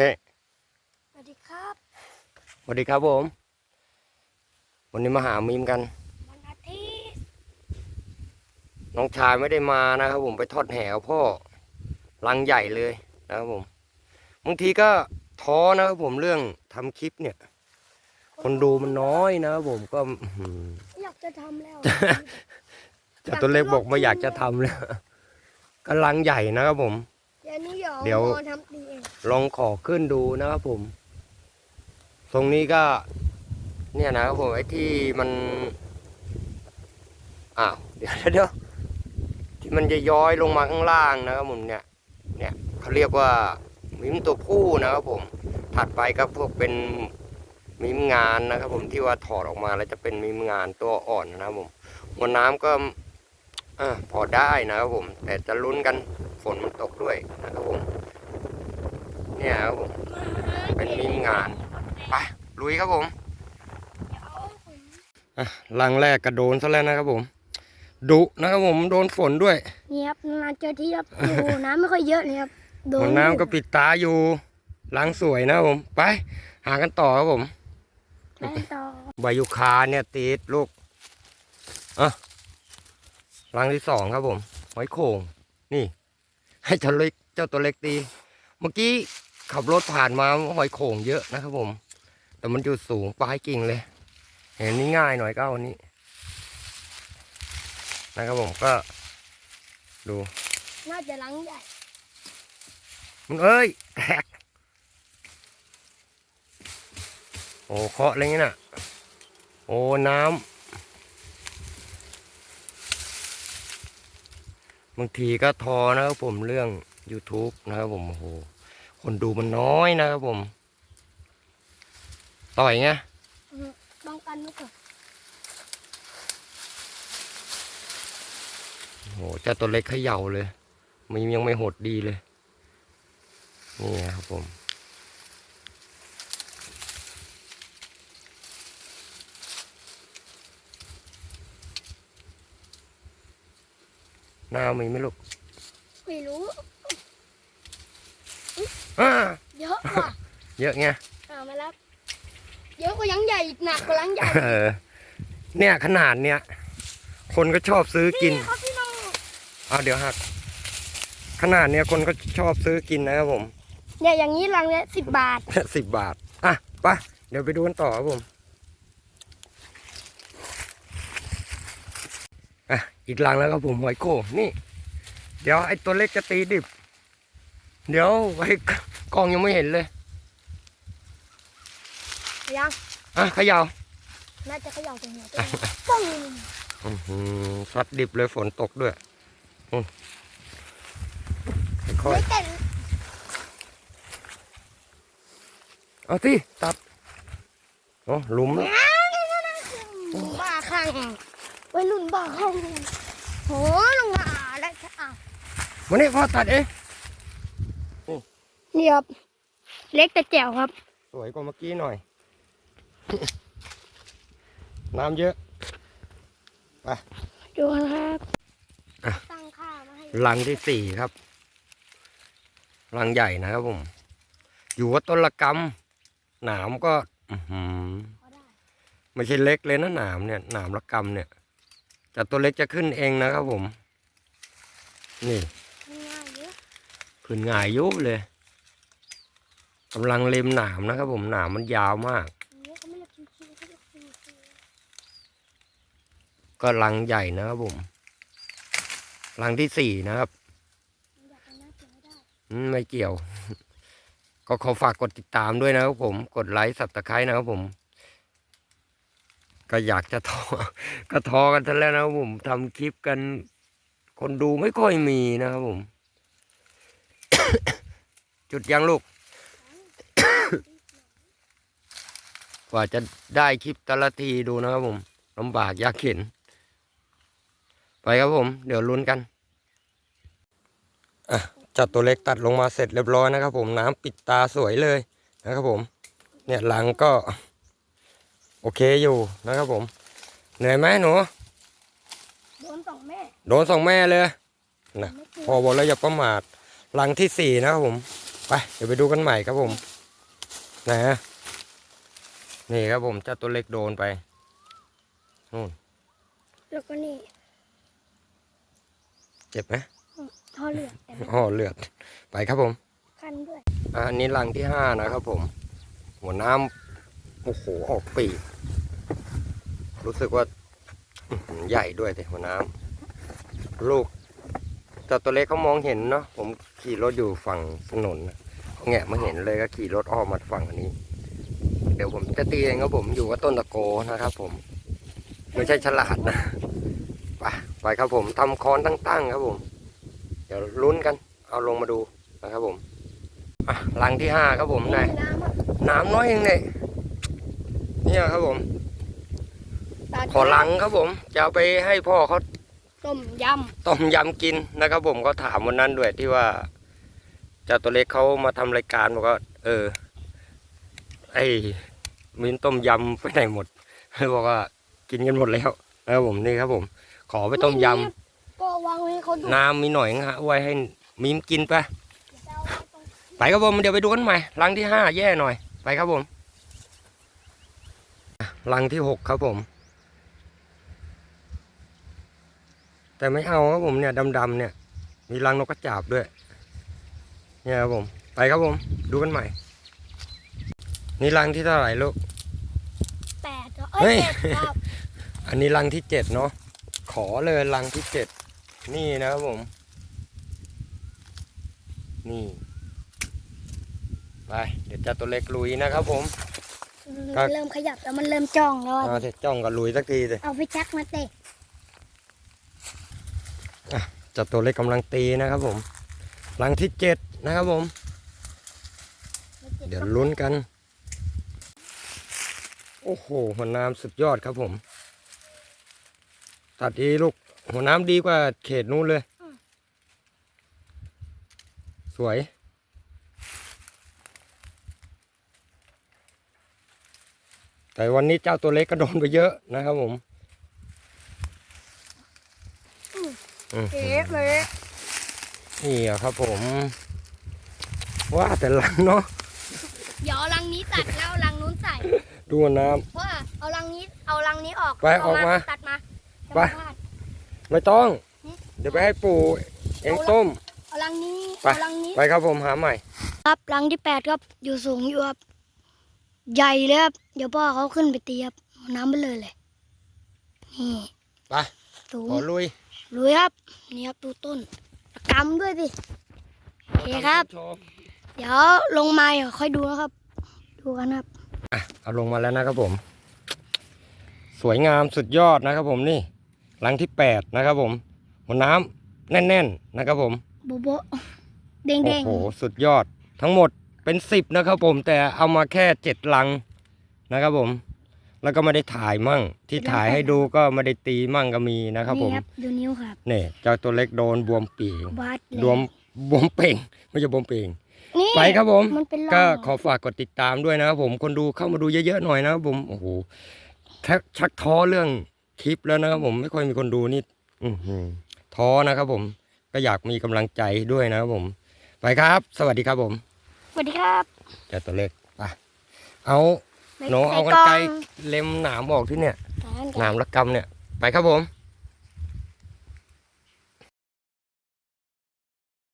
นี่สวัสดีครับสวัสดีครับผม วันนี้มาหามีมกันวันอาทิตย์น้องชายไม่ได้มานะครับผมไปทอดแหวพ่อลังใหญ่เลยนะครับผมบางทีก็ท้อนะครับผมเรื่องทำคลิปเนี่ย คนดูมันน้อยนะครับผมก็อื้อหืออยากจะทำแล้วเจะตัวเล็กบอกไม่อยากจะทำแล้วก็ลังใหญ่นะครับผม เดี๋ยวนี้เดี๋ยว ลองขอขึ้นดูนะครับผม ตรงนี้ก็ เนี่ยนะครับผมไอ้ที่มันอ้าวเดี๋ยวเดี๋ยวที่มันจะย้อยลงมาข้างล่างนะครับผมเนี่ย เนี่ยเขาเรียกว่ามิมตัวผู้นะครับผม ถัดไปก็พวกเป็นมิมงานนะครับ ผมที่ว่าถอดออกมาแล้วจะเป็นมิมงานตัวอ่อนนะครับผมมวลน้ำก็อ่าพอได้นะครับผม แต่จะลุ้นกันฝนมันตกด้วยนะครับผม เนี่ยครับผมเป็นมิมงานไปลุยครับผมอะลังแรกกระโดนซะแล้วนะครับผมดุนะครับผมโดนฝนด้วยนี่ครับนานๆเจอที่ครับโอ้โหน้ำไม่ค่อยเยอะเลยครับโดฝนน้ำก็ปิดตาอยู่ลังสวยนะครับผมไป หากันต่อครับผมไปต่อใบยูคาเนี่ยติดลูกอะลังที่สองครับผมหอยโข่งนี่ ให้เจ้าเล็กเจ้าตัวเล็กตีเมื่อกี้ขับรถผ่านมาหอยโข่งเยอะนะครับผม แต่มันอยู่สูงปลายกิ่งเลย เห็นนี่ง่ายหน่อยก็เอาอันนี้ นะครับผมก็ ดู น่าจะลังใหญ่มันเอ้ยแตกโอ้เคาะอะไรเงี้ยน่ะ โอ้น้ำบางทีก็ทอนะครับผมเรื่อง YouTube นะครับผมโอ้โห คนดูมันน้อยนะครับผม ต่อยไงอืมป้องกันไว้ก่อนโอ้โหเจ้าตัวเล็กเขย่าเลย มันยังไม่หดดีเลย นี่ครับผมหน้ามีไหมลูก ไม่รู้อ่า เยอะกว่าเยอะไงเอามาแล้วเยอะกว่ายังใหญ่อีกหนักกว่าลังใหญ่เออเนี่ยขนาดเนี้ยคนก็ชอบซื้อกินนี่ครับพี่น้องเอาเดี๋ยวหัก ขนาดเนี้ยคนก็ชอบซื้อกินนะครับผม เนี่ยอย่างนี้ลังเนี้ยสิบบาทสิบบาทอะไปเดี๋ยวไปดูกันต่อครับผมอะอีกลังแล้วครับผมหอยโข่งนี่ เดี๋ยวไอ้ตัวเล็กจะตีดิบ เดี๋ยวไอ้กล้องยังไม่เห็นเลยยังอะเขย่าน่าจะเขย่าตรงหัวตัวเองป้องอื้อหือซัดดิบเลยฝนตกด้วยอืมค่อยไม่เต็มๆเอาที่ตัดโอ้หลุมแล้วบ้าข้างวัยรุ่นบ้าข้างโหลงมาแล้วจะอะวันนี้พ่อตัดเอง นี่ครับ เล็กแต่แจ๋วครับ สวยกว่าเมื่อกี้หน่อย น้ำเยอะดูนะครับอะ ตั้งค่ามาให้รังที่สี่ครับ รังใหญ่นะครับผม อยู่วัดต้นละกำหนามก็อื้อหือพอได้ไม่ใช่เล็กเลยนะหนามเนี่ยหนามละกำเนี่ย แต่ตัวเล็กจะขึ้นเองนะครับผม นี่ ง่ายๆเยอะ ขึ้นง่ายยุบเลย กำลังเล็มหนามนะครับผมหนามมันยาวมากกคิวๆเขาเรียกคิวก็รังใหญ่นะครับผมรังที่สี่นะครับไม่เกี่ยว ก็ขอฝากกดติดตามด้วยนะครับผม กดไลค์สับตะไคร้นะครับผม ก็อยากจะทอ ก็ทอกันซะแล้วนะครับผมทำคลิปกัน คนดูไม่ค่อยมีนะครับผม จุดยังลูก ว่าจะได้คลิปแต่ละทีดูนะครับผมลำบากยากเข็น ไปครับผม เดี๋ยวลุ้นกันจัดตัวเล็กตัดลงมาเสร็จเรียบร้อยนะครับ ผมน้ำปิดตาสวยเลยนะครับผม เนี่ยหลังก็ โอเคอยู่นะครับผม เหนื่อยไหมหนูโดนสองแม่โดนสองแม่เลยนะไม่กลัวพอบอกแล้วอย่าประมาทหลังที่สี่นะครับผม ไป เดี๋ยวไปดูกันใหม่ครับผมนะฮะ นี่ครับผมเจ้าตัวเล็กโดนไปนู่นแล้วก็นี่เจ็บไหมท่อเลือดแต่ไม่อ๋อเลือดไปครับผมคันด้วยอะอันนี้รังที่ห้านะครับผม หัวน้ำโอ้โหออกปีกรู้สึกว่าอื้อหือใหญ่ด้วยแต่หัวน้ำลูกแต่ตัวเล็กเขามองเห็นเนาะผมขี่รถอยู่ฝั่งถนนนะเขาแงะมาเห็นเลยก็ขี่รถอ้อมมาฝั่งอันนี้ เดี๋ยวผมจะตีเองครับผมอยู่กับต้นตะโกนะครับ ผม ไม่ใช่ฉลาดนะไปไปครับผมทำคอนตั้งๆครับผม เดี๋ยวลุ้นกัน เอาลงมาดูนะครับผมอะลังที่ห้าครับผมนายน้ำอะน้ำน้อยเองเนี่ยเนี่ยครับผมตัดขอลังครับผม จะเอาไปให้พ่อเขาต้มยต้มยำกินนะครับผมก็ถามวันนั้นด้วยที่ว่าเจ้าตัวเล็กเขามาทำรายการบอกว่าเออ ไอ้มินต้มยำไปไหนหมดบอกว่ากินกันหมดแล้วนะครับผมนี่ครับผม ขอำไปต้มยก็วางไว้ให้เขาดูำน้ำมีหน่อยนะฮะไว้ให้มิมกินไปจะเอาไว้ตรงไปครับผมเดี๋ยวไปดูกันใหม่ลังที่ห้าแย่หน่อย ไปครับผมอะลังที่หกครับผม แต่ไม่เอาครับผมเนี่ยดำๆเนี่ย มีรังนกกระจาบด้วย เนี่ยครับผม ไปครับผม ดูกันใหม่ นี่รังที่เท่าไหร่ลูก แปดเหรอเอ้ยเฮ้ย เจ็ดครับ อันนี้รังที่เจ็ดเนาะขอเลยรังที่เจ็ดนี่นะครับผม นี่ ไป เดี๋ยวจะตัวเล็กลุยนะครับผม ครับ เริ่มขยับแล้วมันเริ่มจ้องแล้วอะเอาเสร็จจ้องกับลุยสักทีเลยเอาไฟแชักมาเตะจับตัวเล็กกำลังตีนะครับผม รังที่เจ็ดนะครับผม เดี๋ยวลุ้นกัน โอ้โห หัวน้ำสุดยอดครับผม ตัดดีลูก หัวน้ำดีกว่าเขตนู้นเลย สวย แต่วันนี้เจ้าตัวเล็กก็โดนไปเยอะนะครับผมอืมเอ๊ะเลยนี่อะครับผม ว่าแต่ลังเนาะ เดี๋ยวเอารังนี้ตัดแล้ว เอารังนู้นใส่ดูหัวน้เพราะว่าเอารังนี้เอารังนี้ออกไปออกมาตัดมาไป เดี๋ยวมันพลาดำไม่ต้องหืมเดี๋ยวไปให้ปู่เองต้ม เอารังนี้ไป เอารังนี้ไปครับผมหาใหม่ ครับรังที่แปดครับอยู่สูงอยู่ครับใหญ่เลยครับเดี๋ยวพ่อเขาขึ้นไปตีครับเอาน้ำไปเลยเลยนี่ไป สูงขอลุยลุยครับนี่ครับดูต้นกำด้วยสิโอเคครับชมเดี๋ยวลงมาเดี๋ยวค่อยดูนะครับ ดูกันครับ อะเอาลงมาแล้วนะครับผม สวยงามสุดยอดนะครับผมนี่ลังที่แปดนะครับผมหัวน้ำแน่น ๆ นะครับผมโบโบเด้งโอ้เด้งโหสุดยอดทั้งหมดเป็นสิบนะครับผมแต่เอามาแค่เจ็ดลังนะครับผม แล้วก็ไม่ได้ถ่ายมั่ง ที่ถ่ายให้ดูก็ไม่ได้ตีมั่งก็มีนะครับผมนี่ครับดูนิ้วครับเนี่ยเจ้าตัวเล็กโดนบวมปีกวัดเลยบวมบวมเป่งไม่ใช่บวมเป่งนี่ ไปครับผม มันเป็นก็ร่องขอฝากกดติดตามด้วยนะครับผมคนดูเข้ามาดูเยอะๆหน่อยนะครับผมโอ้โหแค่ชักท้อเรื่องคลิปแล้วนะครับผมไม่ค่อยมีคนดูนี่อือหือท้อนะครับผมก็อยากมีกำลังใจด้วยนะครับผม ไปครับ สวัสดีครับผมสวัสดีครับเจ้าตัวเล็กไปเอาหนูเอากันไกลเล็มหนามออกที่เนี่ยใส่กล่องหนามระกำเนี่ย ไปครับผม